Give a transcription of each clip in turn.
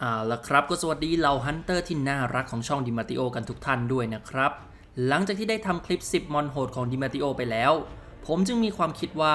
เอาละครับก็สวัสดีเหล่าฮันเตอร์ที่น่ารักของช่องดิมาติโอกันทุกท่านด้วยนะครับ หลังจากที่ได้ทำคลิป 10 มอนโหดของดิมาติโอไปแล้ว ผมจึงมีความคิดว่า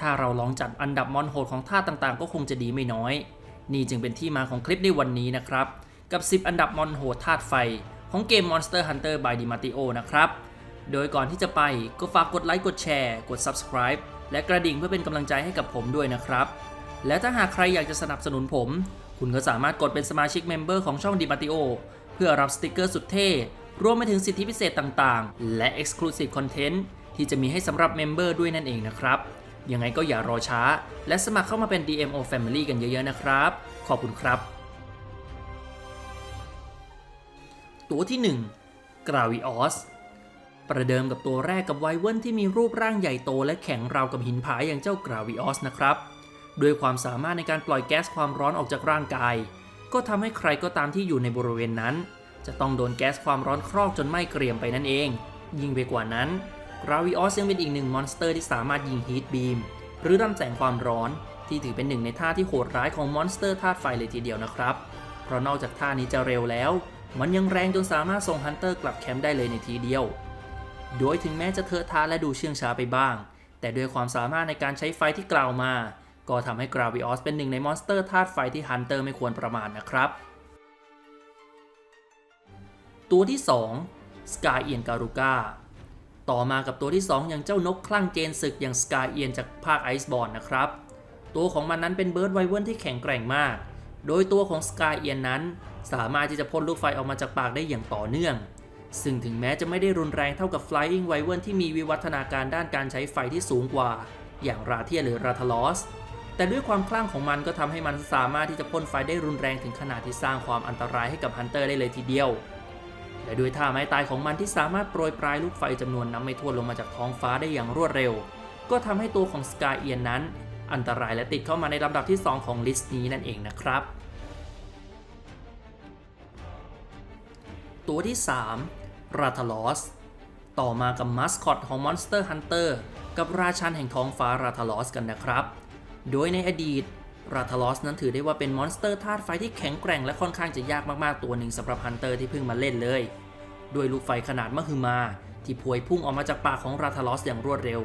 ถ้าเราลองจัดอันดับมอนโหดของท่าต่างๆ ก็คงจะดีไม่น้อย นี่จึงเป็นที่มาของคลิปในวันนี้นะครับ กับ 10 อันดับมอนโหดธาตุไฟ ของเกม Monster Hunter by Dimatio นะครับ โดยก่อนที่จะไปก็ฝากกดไลค์กดแชร์กด Subscribe และกระดิ่งเพื่อเป็นกำลังใจให้กับผมด้วยนะครับ และถ้าหากใครอยากจะสนับสนุนผม คุณก็สามารถกดเป็นสมาชิกเมมเบอร์ของช่อง d i m a t i o เพื่อรับสติกเกอร์สุดเท่ รวมไปถึงสิทธิพิเศษต่างๆ และ Exclusive Content ที่จะมีให้สำหรับเมมเบอร์ด้วยนั่นเองนะครับ ยังไงก็อย่ารอช้า และสมัครเข้ามาเป็น DMO Family กันเยอะๆนะครับ ขอบคุณครับ ตัวที่ 1 Gravios ประเดิมกับตัวแรกกับไวเวิร์นที่มีรูปร่างใหญ่โตและแข็งราวกับหินผาอย่างเจ้ากราวิออสนะครับ ด้วยความสามารถในการปล่อยแก๊สความร้อนออกจากร่างกาย ก็ทำให้ใครก็ตามที่อยู่ในบริเวณนั้น จะต้องโดนแก๊สความร้อนครอกจนไหม้เกรียมไปนั่นเอง ยิ่งไปกว่านั้นกราวิออสยังเป็นอีกหนึ่งมอนสเตอร์ที่สามารถยิงฮีทบีมหรือรำแสงความร้อนที่ถือเป็นหนึ่งในท่าที่โหดร้ายของมอนสเตอร์ธาตุไฟเลยทีเดียวนะครับ เพราะนอกจากท่านี้จะเร็วแล้ว มันยังแรงจนสามารถส่งฮันเตอร์กลับแคมป์ได้เลยในทีเดียว โดยถึงแม้จะเทอะทาและดูเชื่องช้าไปบ้าง แต่ด้วยความสามารถในการใช้ไฟที่กล่าวมา ก็ทำให้กราวิออสเป็นหนึ่งในมอนสเตอร์ธาตุไฟที่ฮันเตอร์ไม่ควรประมาทนะครับ ตัวที่2สกายเอียนการูกาต่อมากับตัวที่ 2 อย่างเจ้านกคลั่งเจนศึกอย่างสกายเอียนจากภาคไอซ์บอร์นนะครับ ตัวของมันนั้นเป็นเบิร์ดไวเวิร์นที่แข็งแกร่งมาก โดยตัวของสกายเอียนนั้น สามารถที่จะพ่นลูกไฟออกมาจากปากได้อย่างต่อเนื่อง ซึ่งถึงแม้จะไม่ได้รุนแรงเท่ากับ Flying w y v e r n ที่มีวิวัฒนาการด้านการใช้ไฟที่สูงกว่า อย่างราเทียหรือราทลอส แต่ด้วยความคลั่งของมันก็ทำให้มันสามารถที่จะพ่นไฟได้รุนแรงถึงขนาดที่สร้างความอันตรายให้กับฮันเตอร์ได้เลยทีเดียว และด้วยท่าไม้ตายของมันที่สามารถโปรยปลายลูกไฟจำนวนนับไม่ถ้วนลงมาจากท้องฟ้าได้อย่างรวดเร็ว ก็ทำให้ตัวของสกายเอียนนั้น อันตรายและติดเข้ามาในลำดับที่ 2 ของลิสต์นี้นั่นเองนะครับ ตัวที่ 3 ราทลอสต่อมากับมัสคอตของ Monster Hunter กับราชันแห่งท้องฟ้าราทลอสกันนะครับ โดยในอดีตราทลอสนั้นถือได้ว่าเป็นมอนสเตอร์ธาตุไฟที่แข็งแกร่งและค่อนข้างจะยากมากๆตัวหนึ่งสำหรับฮันเตอร์ที่เพิ่งมาเล่นเลย ด้วยลูกไฟขนาดมหึมา ที่พวยพุ่งออกมาจากปากของราทลอสอย่างรวดเร็ว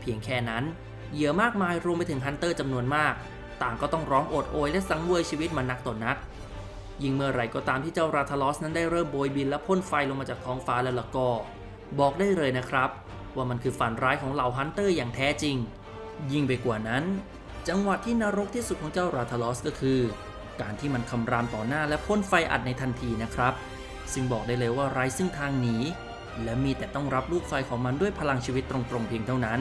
เพียงแค่นั้น เหยื่อมากมายรวมไปถึงฮันเตอร์จำนวนมาก ต่างก็ต้องร้องโอดโอยและสังเวยชีวิตมันนักต่อนนัก ยิ่งเมื่อไหร่ก็ตามที่เจ้าราทลอสนั้นได้เริ่มโบยบินและพ่นไฟลงมาจากท้องฟ้าแล้วล่ะก็ บอกได้เลยนะครับ ว่ามันคือฝันร้ายของเหล่าฮันเตอร์อย่างแท้จริง ยิ่งไปกว่านั้น จังหวะที่นรกที่สุดของเจ้าราทลอสก็คือ การที่มันคำรามต่อหน้าและพ่นไฟอัดในทันทีนะครับ ซึ่งบอกได้เลยว่าไร้ซึ่งทางหนี และมีแต่ต้องรับลูกไฟของมันด้วยพลังชีวิตตรงๆเพียงเท่านั้น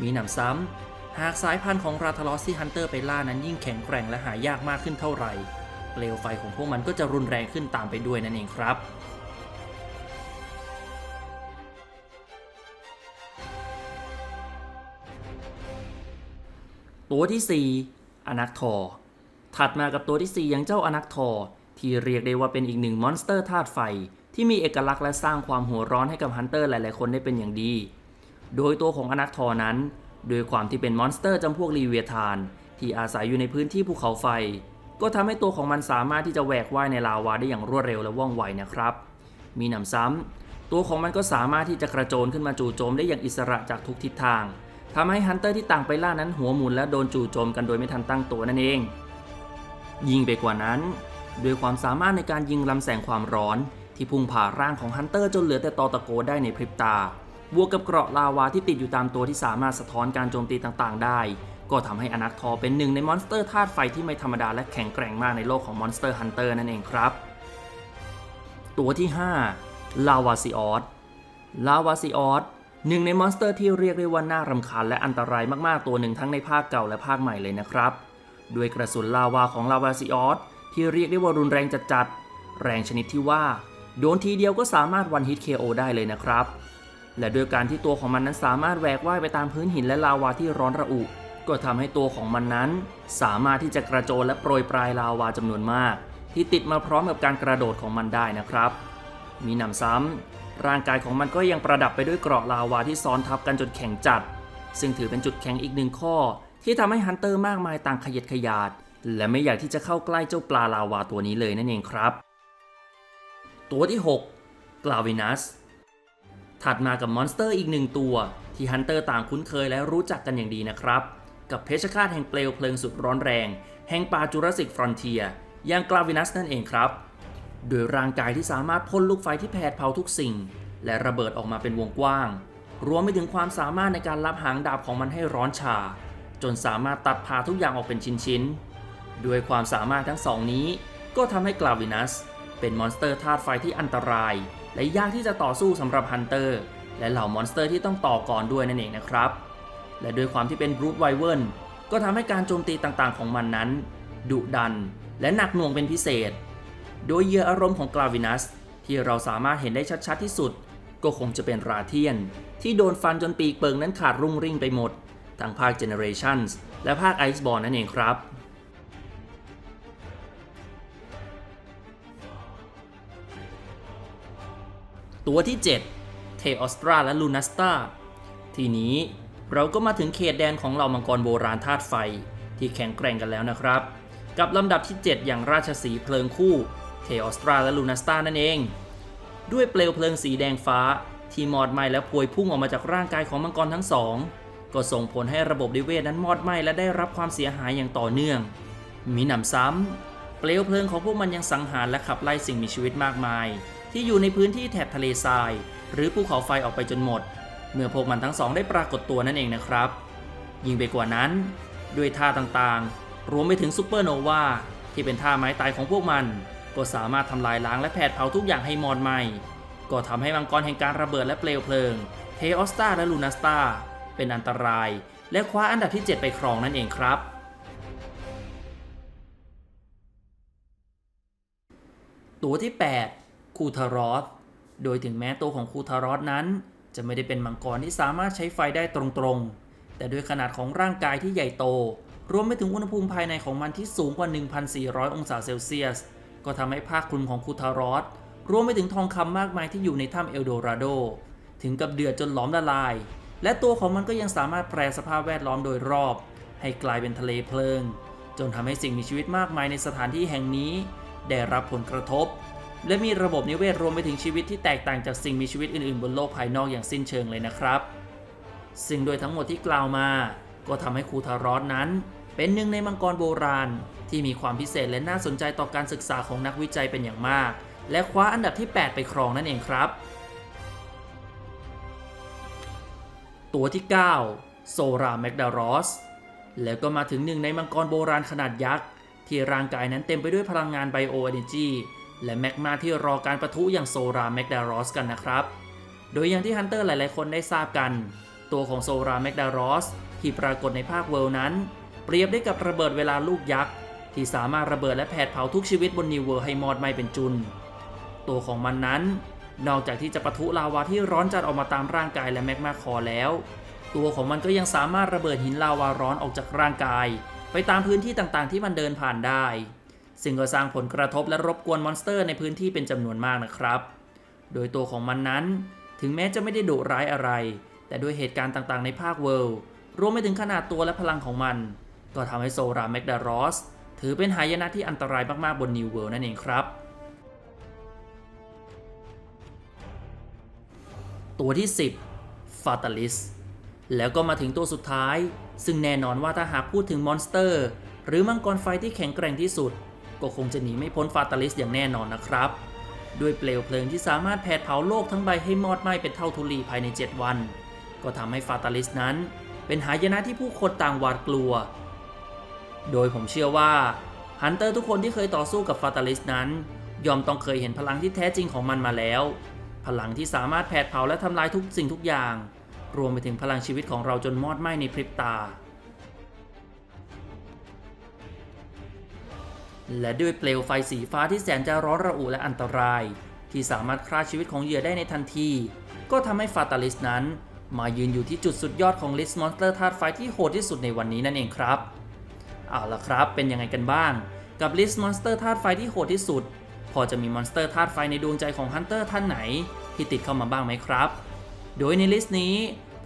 มีหนำซ้ำหากสายพันธุ์ของราทลอสที่ฮันเตอร์ไปล่านั้นยิ่งแข็งแกร่งและหายากมากขึ้นเท่าไหร่ เปลวไฟของพวกมันก็จะรุนแรงขึ้นตามไปด้วยนั่นเองครับ ตัวที่ 4 อนักทอ ถัดมากับตัวที่ 4 อย่างเจ้าอนักทอ ที่เรียกได้ว่าเป็นอีกหนึ่งมอนสเตอร์ธาตุไฟ ที่มีเอกลักษณ์และสร้างความหัวร้อนให้กับฮันเตอร์หลาย ๆ คนได้เป็นอย่างดี โดยตัวของอนักทอนั้น โดยความที่เป็นมอนสเตอร์จำพวกรีเวียธาน ที่อาศัยอยู่ในพื้นที่ภูเขาไฟ ก็ทำให้ตัวของมันสามารถที่จะแหวกว่ายในลาวาได้อย่างรวดเร็วและว่องไวนะครับ มีหนำซ้ำตัวของมันก็สามารถที่จะกระโจนขึ้นมาจู่โจมได้อย่างอิสระจากทุกทิศทาง ทำให้ฮันเตอร์ที่ต่างไปล่านั้นหัวหมุนและโดนจู่โจมกันโดยไม่ทันตั้งตัวนั่นเอง ยิ่งไปกว่านั้น ด้วยความสามารถในการยิงลำแสงความร้อน ที่พุ่งผ่าร่างของฮันเตอร์จนเหลือแต่ตอตะโกได้ในพริบตาบวกกับเกราะลาวาที่ติดอยู่ตามตัวที่สามารถสะท้อนการโจมตีต่างๆ ได้ ก็ทำให้อนักทอเป็นหนึ่งในมอนสเตอร์ธาตุไฟที่ไม่ธรรมดาและแข็งแกร่งมากในโลกของมอนสเตอร์ฮันเตอร์นั่นเองครับ ตัวที่ 5 ลาวาซิออสลาวาซิออส หนึ่งในมอนสเตอร์ที่เรียกได้ว่าน่ารำคาญและอันตรายมากๆตัวหนึ่งทั้งในภาคเก่าและภาคใหม่เลยนะครับ ด้วยกระสุนลาวาของลาวาซิออสที่เรียกได้ว่ารุนแรงจัดๆ แรงชนิดที่ว่า โดนทีเดียวก็สามารถวันฮิต KO ได้เลยนะครับ และด้วยการที่ตัวของมันนั้นสามารถแหวกว่ายไปตามพื้นหินและลาวาที่ร้อนระอุ ก็ทำให้ตัวของมันนั้น สามารถที่จะกระโจนและโปรยปลายลาวาจำนวนมาก ที่ติดมาพร้อมกับการกระโดดของมันได้นะครับ มีหนำซ้ำ ร่างกายของมันก็ยังประดับไปด้วยเกราะลาวาที่ซ้อนทับกันจนแข็งจัด ซึ่งถือเป็นจุดแข็งอีกหนึ่งข้อ ที่ทำให้ฮันเตอร์มากมายต่างขยัดขยาด และไม่อยากที่จะเข้าใกล้เจ้าปลาลาวาตัวนี้เลยนั่นเองครับ ตัวที่ 6 กลาวินัส ถัดมากับมอนสเตอร์อีกหนึ่งตัว ที่ฮันเตอร์ต่างคุ้นเคยและรู้จักกันอย่างดีนะครับ กับเพชฌฆาตแห่งเปลวเพลิงสุดร้อนแรง แห่งป่าจูราสสิกฟรอนเทียอย่างกลาวินัสนั่นเองครับ โดยร่างกายที่สามารถพ่นลูกไฟที่แผดเผาทุกสิ่ง และระเบิดออกมาเป็นวงกว้าง รวมไปถึงความสามารถในการรับหางดาบของมันให้ร้อนชา จนสามารถตัดผ่าทุกอย่างออกเป็นชิ้นๆด้วยความสามารถทั้งสองนี้ ก็ทำให้กลาวินัส เป็นมอนสเตอร์ธาตุไฟที่อันตราย และยากที่จะต่อสู้สำหรับฮันเตอร์ และเหล่ามอนสเตอร์ที่ต้องต่อก่อนด้วยนั่นเองนะครับ และด้วยความที่เป็นบรูทไวเวิร์นก็ทำให้การโจมตีต่างๆของมันนั้น ดุดัน และหนักหน่วงเป็นพิเศษ โดยเหยื่ออารมณ์ของกลาวินัส ที่เราสามารถเห็นได้ชัดๆที่สุด ก็คงจะเป็นราเทียน ที่โดนฟันจนปีกเปิงนั้นขาดรุ่งริ่งไปหมด ทั้งภาค Generations และภาค Ice b o r n นั่นเองครับตัวที่ 7 เทออสตราและลูนัสตาทีนี้เราก็มาถึงเขตแดนของเหล่ามังกรโบราณธาตุไฟ ที่แข็งแกร่งกันแล้วนะครับ กับลำดับที่ 7 อย่างราชสีเพลิงคู่ เทออสตราและลูนัสตานั่นเอง ด้วยเปลวเพลิงสีแดงฟ้า ที่มอดไหม้และพวยพุ่งออกมาจากร่างกายของมังกรทั้งสอง ก็ส่งผลให้ระบบนิเวศนั้นมอดไหม้และได้รับความเสียหายอย่างต่อเนื่อง มีหนำซ้ำเปลวเพลิงของพวกมันยังสังหารและขับไล่สิ่งมีชีวิตมากมาย ที่อยู่ในพื้นที่แถบทะเลทราย หรือภูเขาไฟออกไปจนหมด เมื่อพวกมันทั้งสองได้ปรากฏตัวนั่นเองนะครับ ยิ่งไปกว่านั้น ด้วยท่าต่างๆ รวมไปถึงซูเปอร์โนวาที่เป็นท่าไม้ตายของพวกมัน ก็สามารถทำลายล้างและแผดเผาทุกอย่างให้มอดไหม้ก็ทำให้มังกรแห่งการระเบิดและเปลวเพลิง เทออสตาและลูนัสตาเป็นอันตราย และคว้าอันดับที่ 7 ไปครองนั่นเองครับ ตัวที่ 8 คูทารอสโดยถึงแม้ตัวของคูทารอสนั้น จะไม่ได้เป็นมังกรที่สามารถใช้ไฟได้ตรงๆ แต่ด้วยขนาดของร่างกายที่ใหญ่โต รวมไปถึงอุณหภูมิภายในของมันที่สูงกว่า 1,400 องศาเซลเซียส ก็ทำให้ภาคคลุมของคูทารอสรวมไปถึงทองคำมากมายที่อยู่ในถ้ำเอลโดราโด ถึงกับเดือดจนหลอมละลาย และตัวของมันก็ยังสามารถแปรสภาพแวดล้อมโดยรอบ ให้กลายเป็นทะเลเพลิง จนทำให้สิ่งมีชีวิตมากมายในสถานที่แห่งนี้ ได้รับผลกระทบ และมีระบบนิเวศรวมไปถึงชีวิตที่แตกต่างจากสิ่งมีชีวิตอื่นๆ บนโลกภายนอกอย่างสิ้นเชิงเลยนะครับ ซึ่งโดยทั้งหมดที่กล่าวมา ก็ทำให้คูทารอสนั้น เป็นหนึ่งในมังกรโบราณ ที่มีความพิเศษและน่าสนใจต่อการศึกษาของนักวิจัยเป็นอย่างมาก และคว้าอันดับที่ 8 ไปครองนั่นเองครับ ตัวที่ 9 โซราแมกดารอสแล้วก็มาถึงหนึ่งในมังกรโบราณขนาดยักษ์ ที่ร่างกายนั้นเต็มไปด้วยพลังงานไบโอเอเนจีและแมกมาที่รอการประทุอย่างโซราแมกดารอสกันนะครับ โดยอย่างที่ฮันเตอร์หลายๆ คนได้ทราบกัน ตัวของโซราแมกดารอสที่ปรากฏในภาคเวิลด์นั้น เปรียบได้กับระเบิดเวลาลูกยักษ์ ที่สามารถระเบิดและแผดเผาทุกชีวิตบนนิวเวิร์ให้มอดไหม้เป็นจุน ตัวของมันนั้น นอกจากที่จะปะทุลาวาที่ร้อนจัดออกมาตามร่างกายและแมกมาคอแล้ว ตัวของมันก็ยังสามารถระเบิดหินลาวาร้อนออกจากร่างกาย ไปตามพื้นที่ต่างๆ ที่มันเดินผ่านได้ ซึ่งก็สร้างผลกระทบและรบกวนมอนสเตอร์ในพื้นที่เป็นจำนวนมากนะครับ โดยตัวของมันนั้น ถึงแม้จะไม่ได้ดุร้ายอะไร แต่ด้วยเหตุการณ์ต่างๆ ในภาคเวิลด์รวมไปถึงขนาดตัวและพลังของมัน ก็ทำให้โซราแมกดารอส ถือเป็นหายนะที่อันตรายมากๆบนนิวเวิลด์นั่นเองครับ ตัวที่ 10ฟาตาลิสแล้วก็มาถึงตัวสุดท้าย ซึ่งแน่นอนว่าถ้าหากพูดถึงมอนสเตอร์ หรือมังกรไฟที่แข็งแกร่งที่สุด ก็คงจะหนีไม่พ้นฟาตาลิสอย่างแน่นอนนะครับด้วยเปลวเพลิงที่สามารถแผดเผาโลกทั้งใบให้มอดไหม้เป็นเท่าทุลีภายใน 7 วัน ก็ทำให้ฟาตาลิสนั้น เป็นหายนะที่ผู้คนต่างหวาดกลัว โดยผมเชื่อว่าฮันเตอร์ทุกคนที่เคยต่อสู้กับฟาตาลิสนั้น ยอมต้องเคยเห็นพลังที่แท้จริงของมันมาแล้ว พลังที่สามารถแผดเผาและทำลายทุกสิ่งทุกอย่าง รวมไปถึงพลังชีวิตของเราจนมอดไหม้ในพริบตา และด้วยเปลวไฟสีฟ้าที่แสนจะร้อนระอุและอันตราย ที่สามารถฆ่าชีวิตของเหยื่อได้ในทันที ก็ทำให้ฟาตาลิสนั้น มายืนอยู่ที่จุดสุดยอดของลิสมอนสเตอร์ธาตุไฟที่โหดที่สุดในวันนี้นั่นเองครับ เอาละครับเป็นยังไงกันบ้าง กับลิสต์มอนสเตอร์ธาตุไฟที่โหดที่สุด พอจะมีมอนสเตอร์ธาตุไฟในดวงใจของฮันเตอร์ท่านไหน ที่ติดเข้ามาบ้างไหมครับ โดยในลิสต์นี้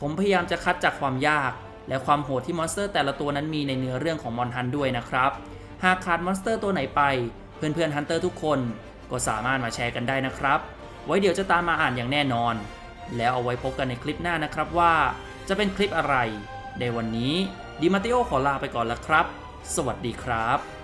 ผมพยายามจะคัดจากความยาก และความโหดที่มอนสเตอร์แต่ละตัวนั้นมีในเนื้อเรื่องของมอนฮันด้วยนะครับ หากขาดมอนสเตอร์ตัวไหนไป เพื่อนๆฮันเตอร์ทุกคนก็สามารถมาแชร์กันได้นะครับ ไว้เดี๋ยวจะตามมาอ่านอย่างแน่นอน แล้วเอาไว้พบกันในคลิปหน้านะครับว่า จะเป็นคลิปอะไร ในวันนี้ดิมาติโอขอลาไปก่อนแล้วครับ สวัสดีครับ